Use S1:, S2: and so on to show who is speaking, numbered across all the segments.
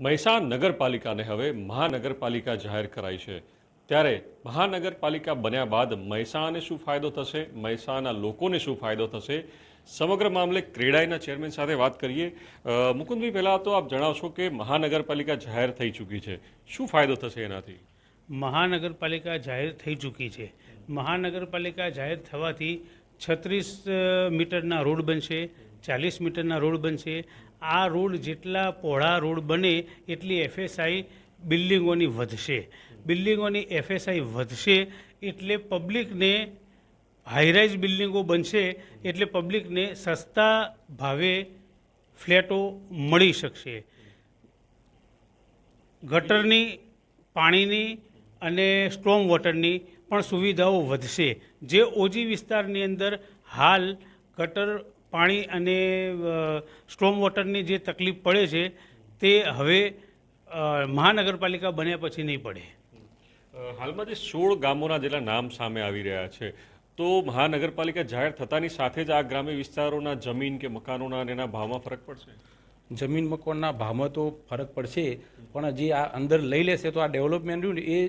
S1: મહેસાણ નગરપાલિકાને હવે મહાનગરપાલિકા જાહેર કરાઈ છે. ત્યારે મહાનગરપાલિકા બન્યા બાદ મહેસાણાને શું ફાયદો થશે? મહેસાણાના લોકોને શું ફાયદો થશે? સમગ્ર મામલે ક્રેડાઈના ચેરમેન સાથે વાત કરીએ. મુકુંદભાઈ, પહેલાં તો આપ જણાવશો કે મહાનગરપાલિકા જાહેર થઈ ચૂકી છે. શું ફાયદો થશે એનાથી?
S2: મહાનગરપાલિકા જાહેર થઈ ચૂકી છે. મહાનગરપાલિકા જાહેર થવાથી છત્રીસ મીટરના રોડ બનશે. ચાલીસ મીટરના રોડ બનશે. આ રોડ જેટલા પહોળા રોડ બને, એટલી એફએસઆઈ બિલ્ડિંગોની વધશે. બિલ્ડિંગોની એફએસઆઈ વધશે એટલે પબ્લિકને હાઈરાઇઝ બિલ્ડિંગો બનશે, એટલે પબ્લિકને સસ્તા ભાવે ફ્લેટો મળી શકશે. ગટરની પાણીની અને સ્ટ્રોમ વોટરની પણ સુવિધાઓ વધશે. જે ઓજી વિસ્તારની અંદર હાલ ગટર પાણી અને સ્ટ્રોમ વોટરની જે તકલીફ પડે છે તે હવે મહાનગરપાલિકા બન્યા પછી નહીં પડે.
S1: હાલમાં જે સોળ ગામોના જેટલા નામ સામે આવી રહ્યા છે તો મહાનગરપાલિકા જાહેર થતાની સાથે જ આ ગ્રામ્ય વિસ્તારોના જમીન કે મકાનોના અને એના ભાવમાં ફરક પડશે?
S3: જમીન મકાનના ભાવમાં તો ફરક પડશે પણ જે આ અંદર લઈ લેશે તો આ ડેવલપમેન્ટ એ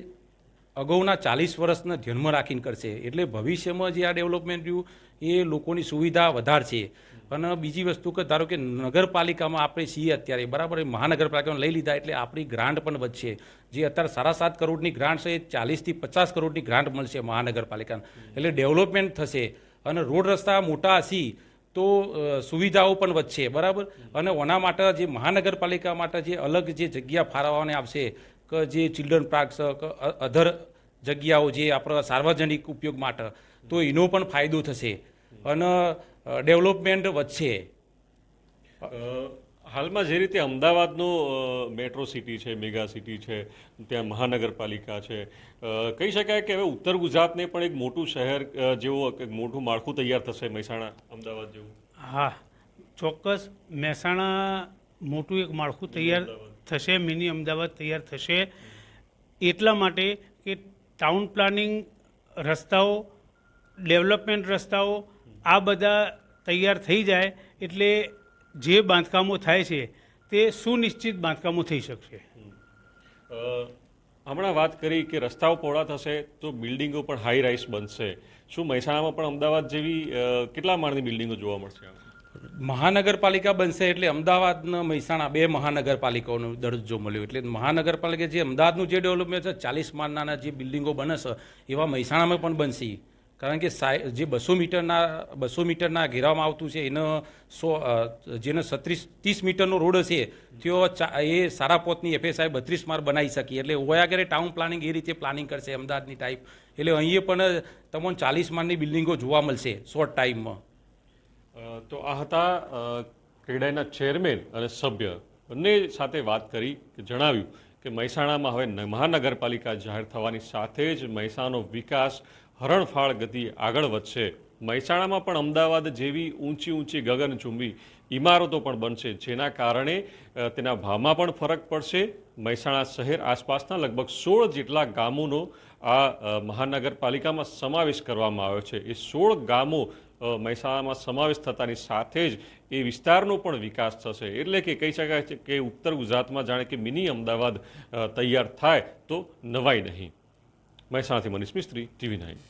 S3: અગાઉના ચાલીસ વર્ષને ધ્યાનમાં રાખીને કરશે. એટલે ભવિષ્યમાં જે આ ડેવલપમેન્ટ રહ્યું, એ લોકોની સુવિધા વધારશે. અને બીજી વસ્તુ કે ધારો કે નગરપાલિકામાં આપણે છીએ અત્યારે, બરાબર મહાનગરપાલિકામાં લઈ લીધા એટલે આપણી ગ્રાન્ટ પણ વધશે. જે અત્યારે સાડા સાત કરોડની ગ્રાન્ટ છે એ ચાલીસથી પચાસ કરોડની ગ્રાન્ટ મળશે મહાનગરપાલિકાને. એટલે ડેવલપમેન્ટ થશે. અને રોડ રસ્તા મોટા હશે, તો સુવિધાઓ પણ વધશે. બરાબર? અને ઓના માટે જે મહાનગરપાલિકા માટે જે અલગ જે જગ્યા ફાળવવાની આવશે કે જે ચિલ્ડ્રન પાર્ક છે કે અધર જગ્યાઓ જે આપણા સાર્વજનિક ઉપયોગ માટે તો એનો પણ ફાયદો થશે. અને ડેવલપમેન્ટ વધશે.
S1: હાલમાં જે રીતે અમદાવાદનો મેટ્રો સિટી છે મેગા સિટી છે ત્યાં મહાનગરપાલિકા છે કહી શકાય કે હવે ઉત્તર ગુજરાતને પણ એક મોટું શહેર જેવું એક મોટું માળખું તૈયાર થશે મહેસાણા અમદાવાદ જેવું?
S2: હા. ચોક્કસ મહેસાણા મોટું એક માળખું તૈયાર થશે, મિની અમદાવાદ તૈયાર થશે. એટલા માટે કે ટાઉન પ્લાનિંગ રસ્તાઓ, ડેવલપમેન્ટ રસ્તાઓ આ બધા તૈયાર થઈ જાય એટલે જે બાંધકામો થાય છે તે સુનિશ્ચિત બાંધકામો થઈ શકશે.
S1: હમણાં વાત કરી કે રસ્તાઓ પહોળા થશે તો બિલ્ડિંગો પણ હાઈ રાઇસ બનશે. શું મહેસાણામાં પણ અમદાવાદ જેવી કેટલા માળની બિલ્ડિંગો જોવા મળશે?
S3: મહાનગરપાલિકા બનશે એટલે અમદાવાદના મહેસાણા બે મહાનગરપાલિકાઓનો દરજ્જો મળ્યો. એટલે મહાનગરપાલિકા જે અમદાવાદનું જે ડેવલપમેન્ટ છે, ચાલીસ માળના જે બિલ્ડિંગો બનશે, એવા મહેસાણામાં પણ બનશે. કારણ કે સાય જે બસો મીટરના બસો મીટરના ઘેરાવામાં આવતું છે, એનો સો જેનો છત્રીસ, ત્રીસ મીટરનો રોડ હશે તેઓ એ સારા પોતની એફએસઆઈ બત્રીસ માર બનાવી શકીએ એટલે ઓયાગરે ટાઉન પ્લાનિંગ એ રીતે પ્લાનિંગ કરશે અમદાવાદની ટાઈપ એટલે અહીંયા પણ તમને ચાલીસ માળની બિલ્ડિંગો જોવા મળશે શોર્ટ ટાઈમમાં
S1: તો આ હતા ક્રેડાઈના ચેરમેન અને સભ્ય બંને સાથે વાત કરી કે જણાવ્યું કે મહેસાણામાં હવે મહાનગરપાલિકા જાહેર થવાની સાથે જ મહેસાણાનો વિકાસ હરણફાળ ગતિ આગળ વધશે. મહેસાણામાં પણ અમદાવાદ જેવી ઊંચી ઊંચી ગગનચુંબી ઇમારતો પણ બનશે, જેના કારણે તેના ભાવમાં પણ ફરક પડશે. મહેસાણા શહેર આસપાસના લગભગ સોળ જેટલા ગામોનો આ મહાનગરપાલિકામાં સમાવેશ કરવામાં આવ્યો છે. એ સોળ ગામો મહેસાણામાં સમાવેશ થતાની સાથે જ એ વિસ્તારનો પણ વિકાસ થશે. એટલે કે કહી શકાય છે કે ઉત્તર ગુજરાતમાં જાણે કે મિની અમદાવાદ તૈયાર થાય તો નવાઈ નહીં. મહેસાણાથી મનીષ મિસ્ત્રી, ટીવી નાઇન.